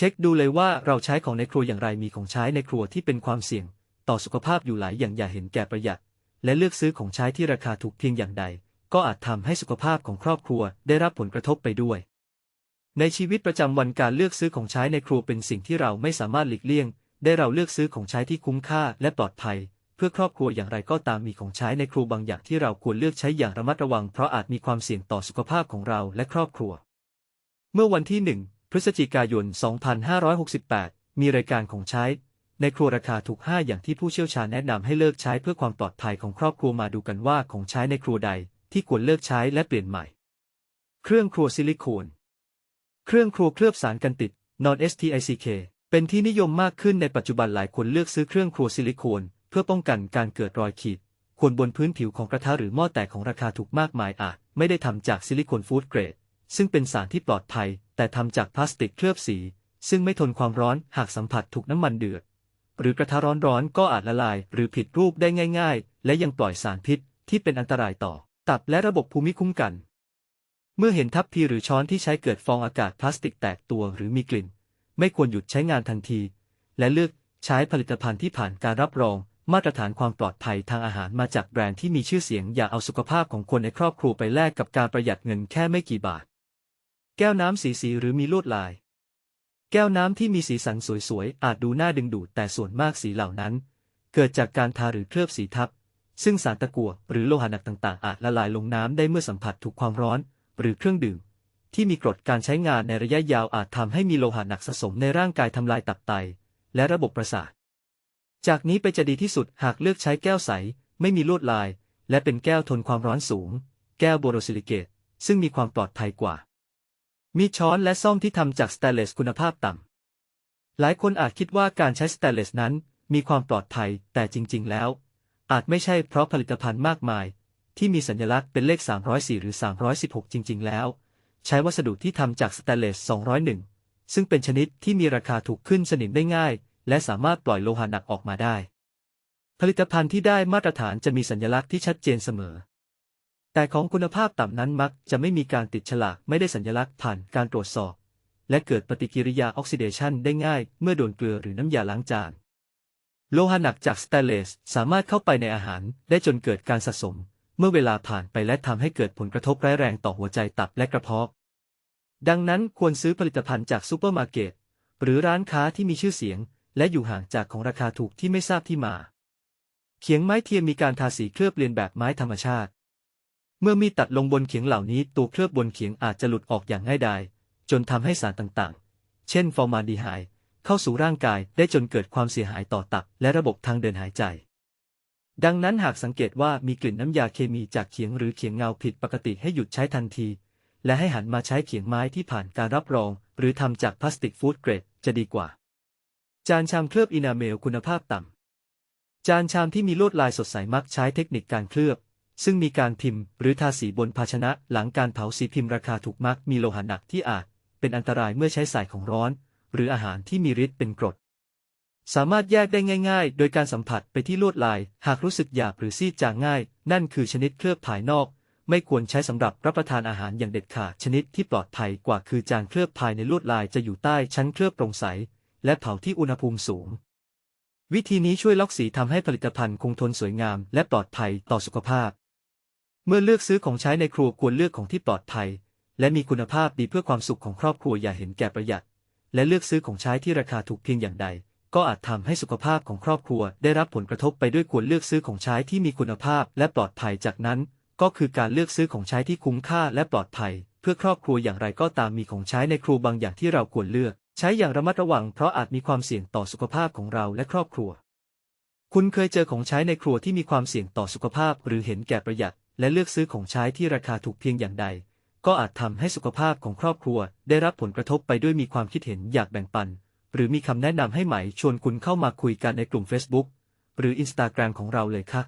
เช็คดูเลยว่าเราใช้ของในครัวอย่างไรมีของใช้ในครัวที่เป็นความเสี่ยง ต่อสุขภาพอยู่หลายอย่างอย่าเห็นแก่ประหยัด และเลือกซื้อของใช้ที่ราคาถูกเพียงอย่างใด ก็อาจทำให้สุขภาพของครอบครัวได้รับผลกระทบไปด้วย ในชีวิตประจำวันการเลือกซื้อของใช้ในครัวเป็นสิ่งที่เราไม่สามารถหลีกเลี่ยง ได้เราเลือกซื้อของใช้ที่คุ้มค่าและปลอดภัย เพื่อครอบครัวอย่างไรก็ตามมีของใช้ในครัวบางอย่างที่เราควรเลือกใช้อย่างระมัดระวัง เพราะอาจมีความเสี่ยงต่อสุขภาพของเราและครอบครัว เมื่อวันที่1 พฤศจิกายน 2568 มีรายการของใช้ ในครัวราคาถูก 5 อย่างที่ผู้เชี่ยวชาญแนะนำให้เลิกใช้เพื่อความปลอดภัยของครอบครัวมาดูกันว่าของใช้ในครัวใดที่ควรเลิกใช้และเปลี่ยนใหม่ เครื่องครัวซิลิโคน เครื่องครัวเคลือบสารกันติด non STICK เป็นที่นิยมมากขึ้นในปัจจุบันหลายคนเลือกซื้อเครื่องครัวซิลิโคนเพื่อป้องกันการเกิดรอยขีดข่วนบนพื้นผิวของกระทะหรือหม้อแตกของราคาถูกมากมายอาจไม่ได้ทำจากซิลิโคนฟู้ดเกรด ซึ่งเป็นสารที่ปลอดภัย แต่ทำจากพลาสติกเคลือบสี ซึ่งไม่ทนความร้อนหากสัมผัสถูกน้ำมันเดือด หรือกระทะร้อนๆก็อาจละลาย หรือผิดรูปได้ง่าย ๆ และยังปล่อยสารพิษที่เป็นอันตรายต่อ ตับและระบบภูมิคุ้มกัน เมื่อเห็นทัพพีหรือช้อนที่ใช้เกิดฟองอากาศพลาสติกแตกตัวหรือมีกลิ่น ไม่ควรหยุดใช้งานทันที และเลือกใช้ผลิตภัณฑ์ที่ผ่านการรับรองมาตรฐานความปลอดภัยทางอาหารมาจากแบรนด์ที่มีชื่อเสียงอย่าเอาสุขภาพของคนในครอบครัวไปแลกกับการประหยัดเงินแค่ไม่กี่บาท แก้วน้ำสีสีหรือมีลวดลาย แก้วน้ำที่มีสีสันสวยๆ อาจดูน่าดึงดูดแต่ส่วนมากสีเหล่านั้น เกิดจากการทาหรือเคลือบสีทับ ซึ่งสารตะกั่วหรือโลหะหนักต่างๆ อาจละลายลงน้ำได้เมื่อสัมผัสถูกความร้อน หรือเครื่องดื่ม ที่มีกรดการใช้งานในระยะยาวอาจทำให้มีโลหะหนักสะสมในร่างกายทำลายตับไต และระบบประสาท จากนี้ไปจะดีที่สุดหากเลือกใช้แก้วใส ไม่มีลวดลาย และเป็นแก้วทนความร้อนสูง แก้วโบโรซิลิเกตซึ่งมีความปลอดภัยกว่า มีช้อนและซ่อมที่ทำจากสแตนเลสคุณภาพต่ำ หลายคนอาจคิดว่าการใช้สแตนเลสนั้นมีความปลอดภัย แต่จริง ๆ แล้ว อาจไม่ใช่เพราะผลิตภัณฑ์มากมาย ที่มีสัญลักษณ์เป็นเลข 304 หรือ 316 จริง ๆ แล้ว ใช้วัสดุที่ทำจากสแตนเลส 201 ซึ่งเป็นชนิดที่มีราคาถูกขึ้นสนิมได้ง่าย และสามารถปล่อยโลหะหนักออกมาได้ ผลิตภัณฑ์ที่ได้มาตรฐานจะมีสัญลักษณ์ที่ชัดเจนเสมอ แต่ของคุณภาพต่ำนั้นมักจะไม่มีการติดฉลากไม่ได้สัญลักษณ์ผ่านการตรวจสอบ และเกิดปฏิกิริยาออกซิเดชันได้ง่ายเมื่อโดนเกลือหรือน้ำยาล้างจาน โลหะหนักจากสแตเลสสามารถเข้าไปในอาหารได้จนเกิดการสะสม เมื่อเวลาผ่านไปและทำให้เกิดผลกระทบร้ายแรงต่อหัวใจตับและกระเพาะ ดังนั้นควรซื้อผลิตภัณฑ์จากซูเปอร์มาร์เก็ตหรือร้านค้าที่มีชื่อเสียง และอยู่ห่างจากของราคาถูกที่ไม่ทราบที่มา เขียงไม้เทียมมีการทาสีเคลือบเลียนแบบไม้ธรรมชาติ เมื่อมีตัดลงบนเขียงเหล่านี้ตัวเคลือบบนเขียงอาจจะหลุดออกอย่างง่ายดายจนทำให้สารต่างๆ เช่น ฟอร์มาลดีไฮด์เข้าสู่ร่างกายได้จนเกิดความเสียหายต่อตับและระบบทางเดินหายใจ ดังนั้นหากสังเกตว่ามีกลิ่นน้ำยาเคมีจากเขียงหรือเขียงเงาผิดปกติให้หยุดใช้ทันที และให้หันมาใช้เขียงไม้ที่ผ่านการรับรอง หรือทำจากพลาสติกฟู้ดเกรดจะดีกว่า จานชามเคลือบอินาเมลคุณภาพต่ำจานชามที่มีลวดลายสดใสมักใช้เทคนิคการเคลือบ ซึ่งมีการพิมพ์หรือทาสีบนภาชนะหลังการเผาสีพิมพ์ราคาถูกมักมีโลหะหนักที่อาจเป็นอันตรายเมื่อใช้สายของร้อน หรืออาหารที่มีฤทธิ์เป็นกรด สามารถแยกได้ง่าย ๆ โดยการสัมผัสไปที่ลวดลาย หากรู้สึกหยาบหรือซีดจางง่าย นั่นคือชนิดเคลือบภายนอก ไม่ควรใช้สำหรับรับประทานอาหารอย่างเด็ดขาดชนิดที่ปลอดภัยกว่าคือจานเคลือบภายในลวดลายจะอยู่ใต้ชั้นเคลือบโปร่งใส และเผาที่อุณหภูมิสูงวิธีนี้ช่วยล็อกสีทำให้ผลิตภัณฑ์คงทนสวยงาม และปลอดภัยต่อสุขภาพ เมื่อเลือกซื้อของใช้ในครัวควรเลือกของที่ปลอดภัย และมีคุณภาพดีเพื่อความสุขของครอบครัวอย่าเห็นแก่ประหยัด และเลือกซื้อของใช้ที่ราคาถูกเพียงอย่างใด ก็อาจทำให้สุขภาพของครอบครัว ได้รับผลกระทบไปด้วยควรเลือกซื้อของใช้ที่มีคุณภาพและปลอดภัยจากนั้น ก็คือการเลือกซื้อของใช้ที่คุ้มค่าและปลอดภัย เพื่อครอบครัวอย่างไรก็ตามมีของใช้ในครัวบางอย่างที่เราควรเลือก ใช้อย่างระมัดระวัง เพราะอาจมีความเสี่ยงต่อสุขภาพของเราและครอบครัว คุณเคยเจอของใช้ในครัวที่มีความเสี่ยงต่อสุขภาพ หรือเห็นแก่ประหยัด และเลือกซื้อของใช้ที่ราคาถูกเพียงอย่างใด ก็อาจทำให้สุขภาพของครอบครัว ได้รับผลกระทบไปด้วยมีความคิดเห็นอยากแบ่งปัน หรือมีคำแนะนำให้ไหมชวนคุณเข้ามาคุยกันในกลุ่ม Facebook หรือ Instagram ของเราเลยค่ะ